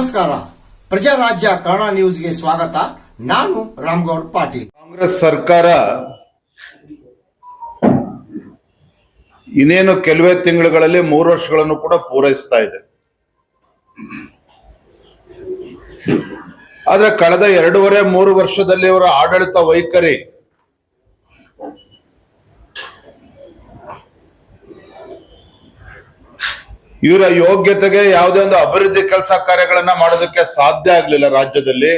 ನಮಸ್ಕಾರ. ಪ್ರಜಾರಾಜ್ಯ ಕನ್ನಡ ನ್ಯೂಸ್ಗೆ ಸ್ವಾಗತ. ನಾನು ರಾಮ್ಗೌಡ್ ಪಾಟೀಲ್. ಕಾಂಗ್ರೆಸ್ ಸರ್ಕಾರ ಇನ್ನೇನು ಕೆಲವೇ ತಿಂಗಳುಗಳಲ್ಲಿ ಮೂರು ವರ್ಷಗಳನ್ನು ಕೂಡ ಪೂರೈಸ್ತಾ ಇದೆ. ಆದ್ರೆ ಕಳೆದ ಎರಡೂವರೆ, ಮೂರು ವರ್ಷದಲ್ಲಿ ಅವರ ಆಡಳಿತ ವೈಖರಿ ಇವರ ಯೋಗ್ಯತೆಗೆ ಯಾವುದೇ ಒಂದು ಅಭಿವೃದ್ಧಿ ಕೆಲಸ ಕಾರ್ಯಗಳನ್ನ ಮಾಡೋದಕ್ಕೆ ಸಾಧ್ಯ ಆಗ್ಲಿಲ್ಲ ರಾಜ್ಯದಲ್ಲಿ.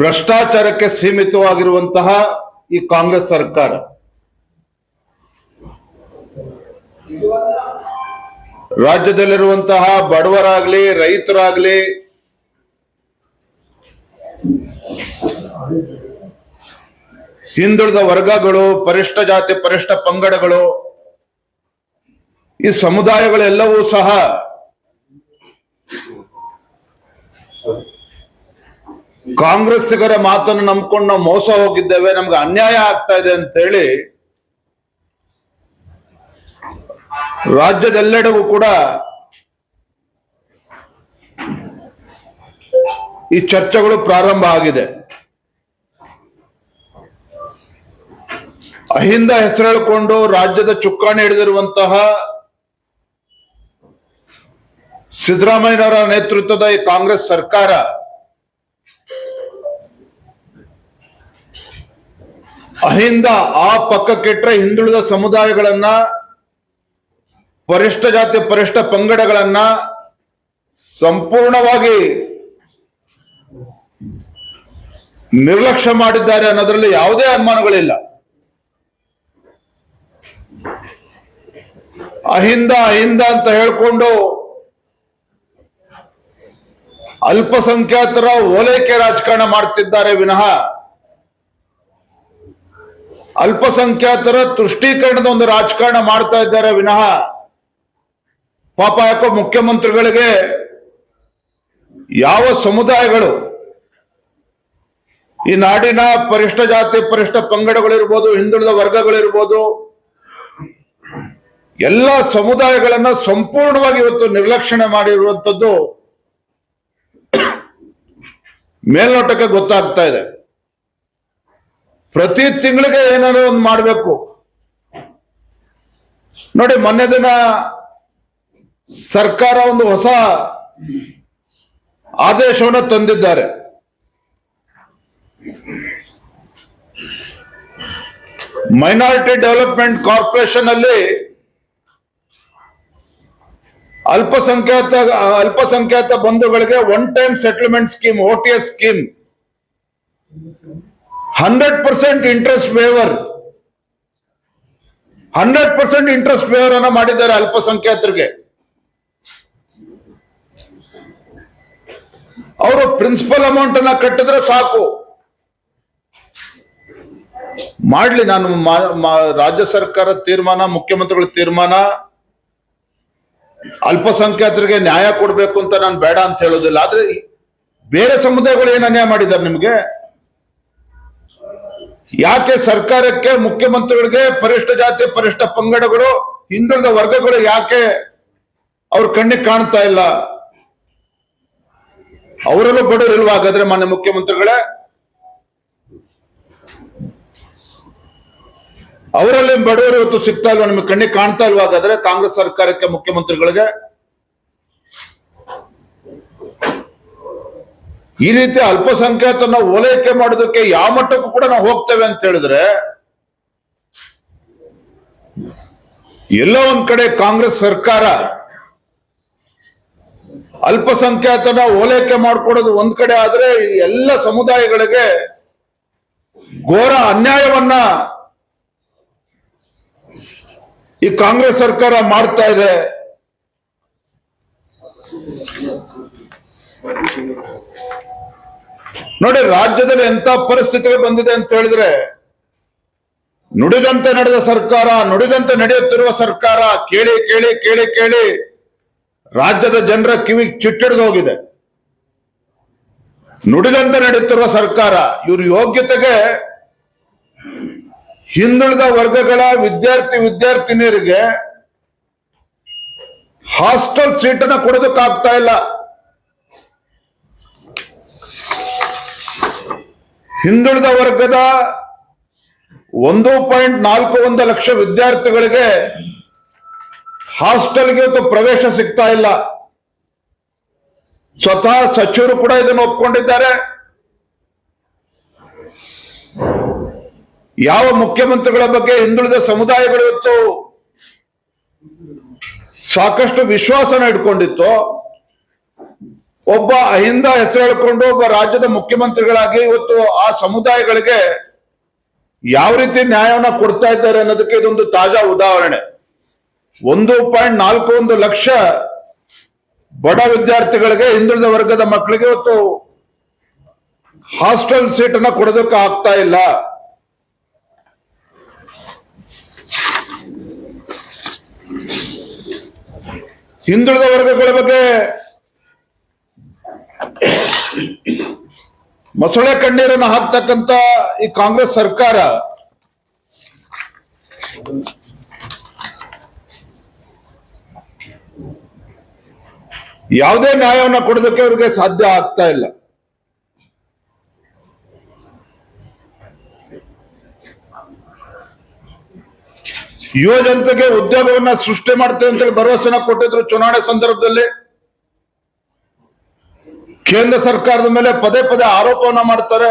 ಭ್ರಷ್ಟಾಚಾರಕ್ಕೆ ಸೀಮಿತವಾಗಿರುವಂತಹ ಈ ಕಾಂಗ್ರೆಸ್ ಸರ್ಕಾರ. ರಾಜ್ಯದಲ್ಲಿರುವಂತಹ ಬಡವರಾಗ್ಲಿ, ರೈತರಾಗ್ಲಿ, ಹಿಂದುಳಿದ ವರ್ಗಗಳು, ಪರಿಷ್ಠ ಜಾತಿ, ಪರಿಷ್ಠ ಪಂಗಡಗಳು ಈ ಸಮುದಾಯಗಳೆಲ್ಲವೂ ಸಹ ಕಾಂಗ್ರೆಸ್ಸಿಗರ ಮಾತನ್ನು ನಂಬ್ಕೊಂಡು ನಾವು ಮೋಸ ಹೋಗಿದ್ದೇವೆ, ನಮ್ಗೆ ಅನ್ಯಾಯ ಆಗ್ತಾ ಇದೆ ಅಂತ ಹೇಳಿ ರಾಜ್ಯದೆಲ್ಲೆಡೆಗೂ ಕೂಡ ಈ ಚರ್ಚೆಗಳು ಪ್ರಾರಂಭ ಆಗಿದೆ. ಅಹಿಂದ ಹೆಸರೇಳಿಕೊಂಡು ರಾಜ್ಯದ ಚುಕ್ಕಾಣಿ ಹಿಡಿದಿರುವಂತಹ ಸಿದ್ದರಾಮಯ್ಯನವರ ನೇತೃತ್ವದ ಈ ಕಾಂಗ್ರೆಸ್ ಸರ್ಕಾರ ಅಹಿಂದ ಆ ಪಕ್ಕಕ್ಕಿಟ್ರೆ ಹಿಂದುಳಿದ ಸಮುದಾಯಗಳನ್ನ, ಪರಿಷ್ಠ ಜಾತಿ, ಪರಿಷ್ಠ ಪಂಗಡಗಳನ್ನ ಸಂಪೂರ್ಣವಾಗಿ ನಿರ್ಲಕ್ಷ್ಯ ಮಾಡಿದ್ದಾರೆ ಅನ್ನೋದ್ರಲ್ಲಿ ಯಾವುದೇ ಅನುಮಾನಗಳಿಲ್ಲ. ಅಹಿಂದ ಅಹಿಂದ ಅಂತ ಹೇಳ್ಕೊಂಡು ಅಲ್ಪಸಂಖ್ಯಾತರ ಓಲೈಕೆ ರಾಜಕಾರಣ ಮಾಡ್ತಿದ್ದಾರೆ ವಿನಃ. ಅಲ್ಪಸಂಖ್ಯಾತರ ತುಷ್ಟೀಕರಣದ ಒಂದು ರಾಜಕಾರಣ ಮಾಡ್ತಾ ಇದ್ದಾರೆ ವಿನಃ. ಪಾಪ ಯಾಕೋ ಮುಖ್ಯಮಂತ್ರಿಗಳಿಗೆ ಯಾವ ಸಮುದಾಯಗಳು ಈ ನಾಡಿನ ಪರಿಷ್ಠ ಜಾತಿ, ಪರಿಷ್ಠ ಪಂಗಡಗಳಿರ್ಬೋದು, ಹಿಂದುಳಿದ ವರ್ಗಗಳಿರ್ಬೋದು, ಎಲ್ಲ ಸಮುದಾಯಗಳನ್ನ ಸಂಪೂರ್ಣವಾಗಿ ಇವತ್ತು ನಿರ್ಲಕ್ಷಣೆ ಮಾಡಿರುವಂತದ್ದು ಮೇಲ್ನೋಟಕ್ಕೆ ಗೊತ್ತಾಗ್ತಾ ಇದೆ. ಪ್ರತಿ ತಿಂಗಳಿಗೆ ಏನಾದ್ರು ಒಂದು ಮಾಡಬೇಕು. ನೋಡಿ, ಮೊನ್ನೆ ದಿನ ಸರ್ಕಾರ ಒಂದು ಹೊಸ ಆದೇಶವನ್ನು ತಂದಿದ್ದಾರೆ. ಮೈನಾರಿಟಿ ಡೆವಲಪ್ಮೆಂಟ್ ಕಾರ್ಪೊರೇಷನ್ ಅಲ್ಲಿ ಅಲ್ಪಸಂಖ್ಯಾತ ಅಲ್ಪಸಂಖ್ಯಾತ ಬಂಧುಗಳಿಗೆ one time settlement scheme O T S scheme hundred percent interest waiver hundred percent interest waiver ಅನ್ನ ಮಾಡಿದ್ದಾರೆ ಅಲ್ಪಸಂಖ್ಯಾತರಿಗೆ. ಅವರು ಪ್ರಿನ್ಸಿಪಲ್ ಅಮೌಂಟ್ ಅನ್ನ ಕಟ್ಟಿದ್ರೆ ಸಾಕು. ಮಾಡ್ಲಿ ನಾನು ರಾಜ್ಯ ಸರ್ಕಾರ ತೀರ್ಮಾನ, ಮುಖ್ಯಮಂತ್ರಿಗಳ ತೀರ್ಮಾನ. ಅಲ್ಪಸಂಖ್ಯಾತರಿಗೆ ನ್ಯಾಯ ಕೊಡ್ಬೇಕು ಅಂತ ನಾನು ಬೇಡ ಅಂತ ಹೇಳೋದಿಲ್ಲ. ಆದ್ರೆ ಬೇರೆ ಸಮುದಾಯಗಳು ಏನ್ ಅನ್ಯಾಯ ಮಾಡಿದ್ದಾರೆ ನಿಮ್ಗೆ? ಯಾಕೆ ಸರ್ಕಾರಕ್ಕೆ ಮುಖ್ಯಮಂತ್ರಿಗಳಿಗೆ ಪರಿಷ್ಠ ಜಾತಿ, ಪರಿಷ್ಠ ಪಂಗಡಗಳು, ಹಿಂದುಳಿದ ವರ್ಗಗಳು ಯಾಕೆ ಅವ್ರ ಕಣ್ಣಿಗೆ ಕಾಣ್ತಾ ಇಲ್ಲ? ಅವರಲ್ಲೂ ಬಡವರು ಇಲ್ವಾ ಹಾಗಾದ್ರೆ ಮಾನ್ಯ ಮುಖ್ಯಮಂತ್ರಿಗಳೇ? ಅವರಲ್ಲಿ ಬಡವರು ಇವತ್ತು ಸಿಗ್ತಾ ಇಲ್ವಾ? ನಿಮಗೆ ಕಣ್ಣಿಗೆ ಕಾಣ್ತಾ ಇಲ್ವಾ? ಹಾಗಾದ್ರೆ ಕಾಂಗ್ರೆಸ್ ಸರ್ಕಾರಕ್ಕೆ ಮುಖ್ಯಮಂತ್ರಿಗಳಿಗೆ? ಈ ರೀತಿ ಅಲ್ಪಸಂಖ್ಯಾತನ ಓಲೈಕೆ ಮಾಡೋದಕ್ಕೆ ಯಾವ ಮಟ್ಟಕ್ಕೂ ಕೂಡ ನಾವು ಹೋಗ್ತೇವೆ ಅಂತ ಹೇಳಿದ್ರೆ, ಎಲ್ಲೋ ಒಂದ್ ಕಡೆ ಕಾಂಗ್ರೆಸ್ ಸರ್ಕಾರ ಅಲ್ಪಸಂಖ್ಯಾತನ ಓಲೈಕೆ ಮಾಡ್ಕೊಡೋದು ಒಂದ್ ಕಡೆ ಆದ್ರೆ ಎಲ್ಲ ಸಮುದಾಯಗಳಿಗೆ ಘೋರ ಅನ್ಯಾಯವನ್ನ ಈ ಕಾಂಗ್ರೆಸ್ ಸರ್ಕಾರ ಮಾಡ್ತಾ ಇದೆ. ನೋಡಿ, ರಾಜ್ಯದಲ್ಲಿ ಎಂತ ಪರಿಸ್ಥಿತಿಗೆ ಬಂದಿದೆ ಅಂತ ಹೇಳಿದ್ರೆ, ನುಡಿದಂತೆ ನಡೆದ ಸರ್ಕಾರ, ನುಡಿದಂತೆ ನಡೆಯುತ್ತಿರುವ ಸರ್ಕಾರ, ಕೇಳಿ ಕೇಳಿ ಕೇಳಿ ಕೇಳಿ ರಾಜ್ಯದ ಜನರ ಕಿವಿ ಚಿಟ್ಟಿಡಿದು ಹೋಗಿದೆ. ನುಡಿದಂತೆ ನಡೆಯುತ್ತಿರುವ ಸರ್ಕಾರ, ಇವ್ರ ಯೋಗ್ಯತೆಗೆ ಹಿಂದುಳಿದ ವರ್ಗಗಳ ವಿದ್ಯಾರ್ಥಿ ವಿದ್ಯಾರ್ಥಿನಿಯರಿಗೆ ಹಾಸ್ಟೆಲ್ ಸೀಟನ್ನು ಕೊಡೋದಕ್ಕಾಗ್ತಾ ಇಲ್ಲ. ಹಿಂದುಳಿದ ವರ್ಗದ ಒಂದು ಪಾಯಿಂಟ್ ನಾಲ್ಕು ಒಂದು ಲಕ್ಷ ವಿದ್ಯಾರ್ಥಿಗಳಿಗೆ ಹಾಸ್ಟೆಲ್ಗೆ ಇವತ್ತು ಪ್ರವೇಶ ಸಿಗ್ತಾ ಇಲ್ಲ. ಸ್ವತಃ ಸಚಿವರು ಕೂಡ ಇದನ್ನು ಒಪ್ಕೊಂಡಿದ್ದಾರೆ. ಯಾವ ಮುಖ್ಯಮಂತ್ರಿಗಳ ಬಗ್ಗೆ ಹಿಂದುಳಿದ ಸಮುದಾಯಗಳು ಇತ್ತು ಸಾಕಷ್ಟು ವಿಶ್ವಾಸನ ಇಟ್ಕೊಂಡಿತ್ತು, ಒಬ್ಬ ಅಹಿಂದ ಹೆಸರು ಹೇಳ್ಕೊಂಡು ಒಬ್ಬ ರಾಜ್ಯದ ಮುಖ್ಯಮಂತ್ರಿಗಳಾಗಿ ಇವತ್ತು ಆ ಸಮುದಾಯಗಳಿಗೆ ಯಾವ ರೀತಿ ನ್ಯಾಯವನ್ನ ಕೊಡ್ತಾ ಇದ್ದಾರೆ ಅನ್ನೋದಕ್ಕೆ ಇದೊಂದು ತಾಜಾ ಉದಾಹರಣೆ. ಒಂದು ಪಾಯಿಂಟ್ ನಾಲ್ಕು ಒಂದು ಲಕ್ಷ ಬಡ ವಿದ್ಯಾರ್ಥಿಗಳಿಗೆ, ಹಿಂದುಳಿದ ವರ್ಗದ ಮಕ್ಕಳಿಗೆ ಇವತ್ತು ಹಾಸ್ಟೆಲ್ ಸೀಟನ್ನ ಕೊಡೋದಕ್ಕೆ ಆಗ್ತಾ ಇಲ್ಲ. ಹಿಂದುಳಿದ ವರ್ಗಗಳ ಬಗ್ಗೆ ಮೊಸಳೆ ಕಣ್ಣೀರನ್ನು ಹಾಕ್ತಕ್ಕಂತ ಈ ಕಾಂಗ್ರೆಸ್ ಸರ್ಕಾರ ಯಾವುದೇ ನ್ಯಾಯವನ್ನ ಕೊಡೋದಕ್ಕೆ ಅವ್ರಿಗೆ ಸಾಧ್ಯ ಆಗ್ತಾ ಇಲ್ಲ. ಯುವ ಜನತೆಗೆ ಉದ್ಯೋಗವನ್ನ ಸೃಷ್ಟಿ ಮಾಡ್ತೇವೆ ಅಂತೇಳಿ ಭರವಸೆನ ಕೊಟ್ಟಿದ್ರು ಚುನಾವಣೆ ಸಂದರ್ಭದಲ್ಲಿ. ಕೇಂದ್ರ ಸರ್ಕಾರದ ಮೇಲೆ ಪದೇ ಪದೇ ಆರೋಪವನ್ನ ಮಾಡ್ತಾರೆ.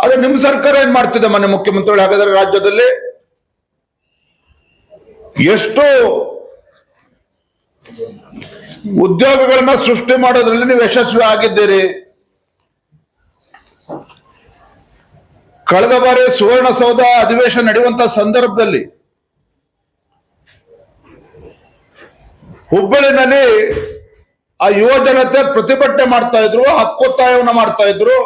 ಆದ್ರೆ ನಿಮ್ ಸರ್ಕಾರ ಏನ್ ಮಾಡ್ತಿದೆ ಮನೆ ಮುಖ್ಯಮಂತ್ರಿಗಳು? ಹಾಗಾದ್ರೆ ರಾಜ್ಯದಲ್ಲಿ ಎಷ್ಟು ಉದ್ಯೋಗಗಳನ್ನ ಸೃಷ್ಟಿ ಮಾಡೋದ್ರಲ್ಲಿ ನೀವು ಯಶಸ್ವಿ ಆಗಿದ್ದೀರಿ. ಕಳೆದ ಬಾರಿ ಸುವರ್ಣಸೌಧ ಅಧಿವೇಶನ ನಡೆಯುವಂತ ಸಂದರ್ಭದಲ್ಲಿ ಹುಬ್ಬಳ್ಳಿನಲ್ಲಿ ಆ ಯುವ ಜನತೆ ಪ್ರತಿಭಟನೆ ಮಾಡ್ತಾ ಇದ್ರು, ಹಕ್ಕೊತ್ತಾಯವನ್ನು ಮಾಡ್ತಾ ಇದ್ರು.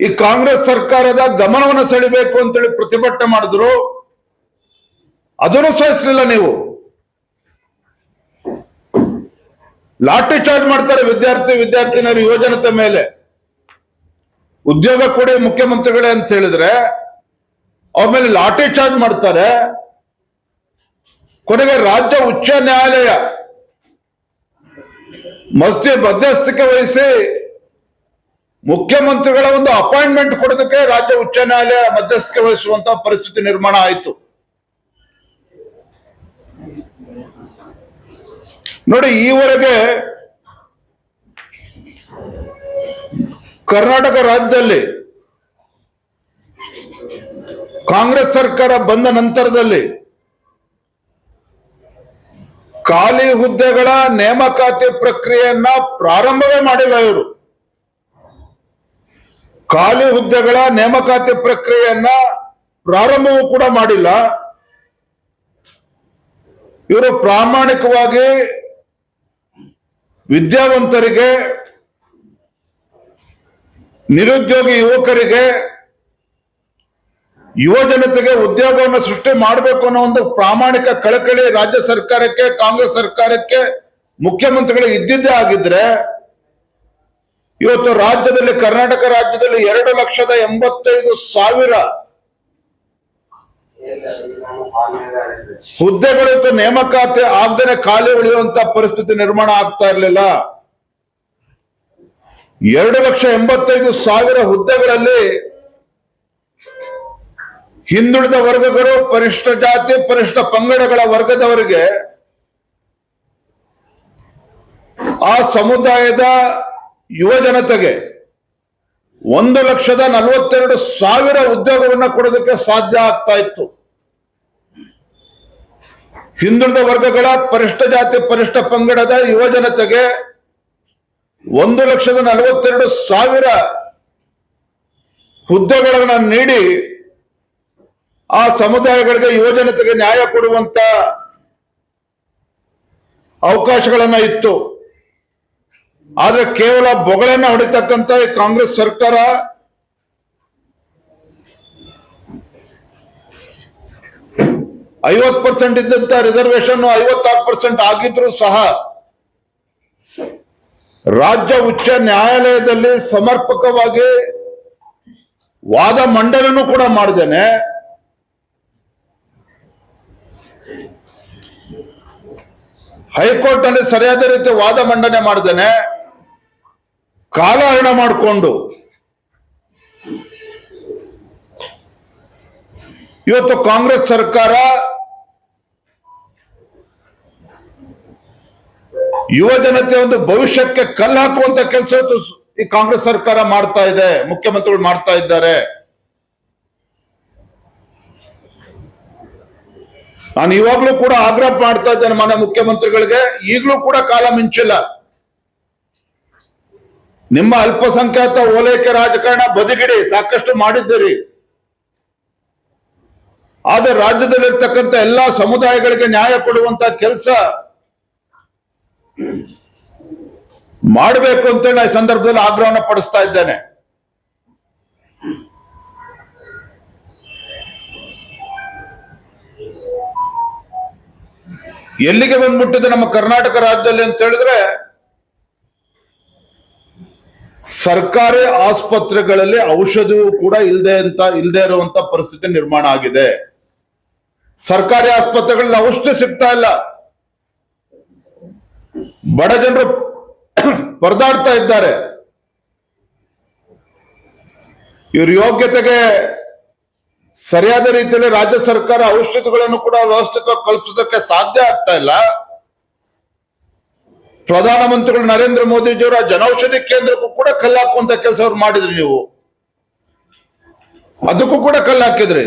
ಈ ಕಾಂಗ್ರೆಸ್ ಸರ್ಕಾರದ ಗಮನವನ್ನು ಸೆಳಿಬೇಕು ಅಂತೇಳಿ ಪ್ರತಿಭಟನೆ ಮಾಡಿದ್ರು. ಅದನ್ನು ಸಹಿಸಲಿಲ್ಲ ನೀವು. ಲಾಠಿ ಚಾರ್ಜ್ ಮಾಡ್ತಾರೆ ವಿದ್ಯಾರ್ಥಿ, ವಿದ್ಯಾರ್ಥಿನಿಯರು ಯುವಜನತೆ ಮೇಲೆ. ಉದ್ಯೋಗ ಕೊಡಿ ಮುಖ್ಯಮಂತ್ರಿಗಳೇ ಅಂತ ಹೇಳಿದ್ರೆ, ಅವ್ರ ಮೇಲೆ ಲಾಠಿ ಚಾರ್ಜ್ ಮಾಡ್ತಾರೆ. ಕೊನೆಗೆ ರಾಜ್ಯ ಉಚ್ಚ ನ್ಯಾಯಾಲಯ ಮಸ್ತಿ ಮಧ್ಯಸ್ಥಿಕೆ ವಹಿಸಿ ಮುಖ್ಯಮಂತ್ರಿಗಳ ಒಂದು ಅಪಾಯಿಂಟ್ಮೆಂಟ್ ಕೊಡೋದಕ್ಕೆ ರಾಜ್ಯ ಉಚ್ಚ ನ್ಯಾಯಾಲಯ ಮಧ್ಯಸ್ಥಿಕೆ ವಹಿಸುವಂತ ಪರಿಸ್ಥಿತಿ ನಿರ್ಮಾಣ ಆಯಿತು. ನೋಡಿ, ಈವರೆಗೆ ಕರ್ನಾಟಕ ರಾಜ್ಯದಲ್ಲಿ ಕಾಂಗ್ರೆಸ್ ಸರ್ಕಾರ ಬಂದ ನಂತರದಲ್ಲಿ ಖಾಲಿ ಹುದ್ದೆಗಳ ನೇಮಕಾತಿ ಪ್ರಕ್ರಿಯೆಯನ್ನ ಪ್ರಾರಂಭವೇ ಮಾಡಿಲ್ಲ ಇವರು. ಖಾಲಿ ಹುದ್ದೆಗಳ ನೇಮಕಾತಿ ಪ್ರಕ್ರಿಯೆಯನ್ನ ಪ್ರಾರಂಭವೂ ಕೂಡ ಮಾಡಿಲ್ಲ. ಇವರು ಪ್ರಾಮಾಣಿಕವಾಗಿ ವಿದ್ಯಾವಂತರಿಗೆ ನಿರುದ್ಯೋಗಿ ಯುವಕರಿಗೆ ಯುವ ಜನತೆಗೆ ಉದ್ಯೋಗವನ್ನು ಸೃಷ್ಟಿ ಮಾಡಬೇಕು ಅನ್ನೋ ಒಂದು ಪ್ರಾಮಾಣಿಕ ಕಳಕಳಿ ರಾಜ್ಯ ಸರ್ಕಾರಕ್ಕೆ, ಕಾಂಗ್ರೆಸ್ ಸರ್ಕಾರಕ್ಕೆ ಮುಖ್ಯಮಂತ್ರಿಗಳು ಇದ್ದಿದ್ದೇ ಆಗಿದ್ರೆ, ಇವತ್ತು ರಾಜ್ಯದಲ್ಲಿ, ಕರ್ನಾಟಕ ರಾಜ್ಯದಲ್ಲಿ ಎರಡು ಲಕ್ಷದ ಎಂಬತ್ತೈದು ಸಾವಿರ ಹುದ್ದೆಗಳು ನೇಮಕಾತಿ ಆಗದೇನೆ ಖಾಲಿ ಉಳಿಯುವಂತ ಪರಿಸ್ಥಿತಿ ನಿರ್ಮಾಣ ಆಗ್ತಾ ಇರಲಿಲ್ಲ. ಎರಡು ಲಕ್ಷ ಎಂಬತ್ತೈದು ಸಾವಿರ ಹುದ್ದೆಗಳಲ್ಲಿ ಹಿಂದುಳಿದ ವರ್ಗಗಳು, ಪರಿಷ್ಠ ಜಾತಿ, ಪರಿಷ್ಠ ಪಂಗಡಗಳ ವರ್ಗದವರಿಗೆ ಆ ಸಮುದಾಯದ ಯುವ ಜನತೆಗೆ ಒಂದು ಲಕ್ಷದ ನಲವತ್ತೆರಡು ಸಾವಿರ ಉದ್ಯೋಗವನ್ನು ಕೊಡೋದಕ್ಕೆ ಸಾಧ್ಯ ಆಗ್ತಾ ಇತ್ತು. ಹಿಂದುಳಿದ ವರ್ಗಗಳ, ಪರಿಷ್ಠ ಜಾತಿ, ಪರಿಷ್ಠ ಪಂಗಡದ ಯುವ ಜನತೆಗೆ ಒಂದು ಲಕ್ಷದ ನಲವತ್ತೆರಡು ಸಾವಿರ ಹುದ್ದೆಗಳನ್ನು ನೀಡಿ ಆ ಸಮುದಾಯಗಳಿಗೆ ಯುವಜನತೆಗೆ ನ್ಯಾಯ ಕೊಡುವಂತ ಅವಕಾಶಗಳನ್ನ ಇತ್ತು. ಆದ್ರೆ ಕೇವಲ ಬೊಗಳನ್ನ ಹೊಡಿತಕ್ಕಂತ ಕಾಂಗ್ರೆಸ್ ಸರ್ಕಾರ ಐವತ್ ಪರ್ಸೆಂಟ್ ಇದ್ದಂತ ರಿಸರ್ವೇಶನ್ ಐವತ್ತಾರು ಪರ್ಸೆಂಟ್ ಆಗಿದ್ರು ಸಹ ರಾಜ್ಯ ಉಚ್ಚ ನ್ಯಾಯಾಲಯದಲ್ಲಿ ಸಮರ್ಪಕವಾಗಿ ವಾದ ಮಂಡನೂ ಕೂಡ ಮಾಡಿದ್ದೇನೆ. ಹೈಕೋರ್ಟ್ನಲ್ಲಿ ಸರಿಯಾದ ರೀತಿ ವಾದ ಮಂಡನೆ ಮಾಡ್ದೇನೆ ಕಾಲಹರಣ ಮಾಡಿಕೊಂಡು ಇವತ್ತು ಕಾಂಗ್ರೆಸ್ ಸರ್ಕಾರ ಯುವ ಜನತೆ ಒಂದು ಭವಿಷ್ಯಕ್ಕೆ ಕಲ್ಲು ಹಾಕುವಂತ ಕೆಲಸ ಈ ಕಾಂಗ್ರೆಸ್ ಸರ್ಕಾರ ಮಾಡ್ತಾ ಇದೆ, ಮುಖ್ಯಮಂತ್ರಿಗಳು ಮಾಡ್ತಾ ಇದ್ದಾರೆ. ನಾನು ಇವಾಗ್ಲೂ ಕೂಡ ಆಗ್ರಹ ಮಾಡ್ತಾ ಇದ್ದೇನೆ ಮನೆ ಮುಖ್ಯಮಂತ್ರಿಗಳಿಗೆ, ಈಗಲೂ ಕೂಡ ಕಾಲ ಮಿಂಚಿಲ್ಲ. ನಿಮ್ಮ ಅಲ್ಪಸಂಖ್ಯಾತ ಓಲೈಕೆ ರಾಜಕಾರಣ ಬದಿಗಿಡಿ, ಸಾಕಷ್ಟು ಮಾಡಿದ್ದೀರಿ. ಆದ್ರೆ ರಾಜ್ಯದಲ್ಲಿರ್ತಕ್ಕಂಥ ಎಲ್ಲಾ ಸಮುದಾಯಗಳಿಗೆ ನ್ಯಾಯ ಕೊಡುವಂತ ಕೆಲಸ ಮಾಡಬೇಕು ಅಂತ ನಾನು ಈ ಸಂದರ್ಭದಲ್ಲಿ ಆಗ್ರಹವನ್ನು ಪಡಿಸ್ತಾ ಇದ್ದೇನೆ. ಎಲ್ಲಿಗೆ ಬಂದ್ಬಿಟ್ಟಿದೆ ನಮ್ಮ ಕರ್ನಾಟಕ ರಾಜ್ಯದಲ್ಲಿ ಅಂತ ಹೇಳಿದ್ರೆ, ಸರ್ಕಾರಿ ಆಸ್ಪತ್ರೆಗಳಲ್ಲಿ ಔಷಧಿಯೂ ಕೂಡ ಇಲ್ಲದೆ ಅಂತ ಇಲ್ಲದೆ ಇರುವಂತ ಪರಿಸ್ಥಿತಿ ನಿರ್ಮಾಣ ಆಗಿದೆ. ಸರ್ಕಾರಿ ಆಸ್ಪತ್ರೆಗಳಲ್ಲಿ ಔಷಧಿ ಸಿಗ್ತಾ ಇಲ್ಲ. ಬಡ ಜನರು ಪರದಾಡ್ತಾ ಇದ್ದಾರೆ. ಇವ್ರ ಯೋಗ್ಯತೆಗೆ ಸರಿಯಾದ ರೀತಿಯಲ್ಲಿ ರಾಜ್ಯ ಸರ್ಕಾರ ಔಷಧಿಗಳನ್ನು ಕೂಡ ವ್ಯವಸ್ಥಿತವಾಗಿ ಕಲ್ಪಿಸೋದಕ್ಕೆ ಸಾಧ್ಯ ಆಗ್ತಾ ಇಲ್ಲ. ಪ್ರಧಾನಮಂತ್ರಿಗಳು ನರೇಂದ್ರ ಮೋದಿಜಿಯವರ ಜನೌಷಧಿ ಕೇಂದ್ರಕ್ಕೂ ಕೂಡ ಕಲ್ಲಾಕುವಂತ ಕೆಲಸ ಅವ್ರು ಮಾಡಿದ್ರಿ ನೀವು. ಅದಕ್ಕೂ ಕೂಡ ಕಲ್ಲಾಕಿದ್ರಿ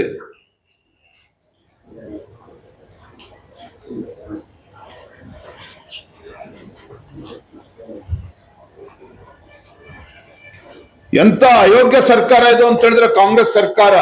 ಎಂತ ಅಯೋಗ್ಯ ಸರ್ಕಾರ ಇದು ಅಂತ ಹೇಳಿದ್ರೆ ಕಾಂಗ್ರೆಸ್ ಸರ್ಕಾರ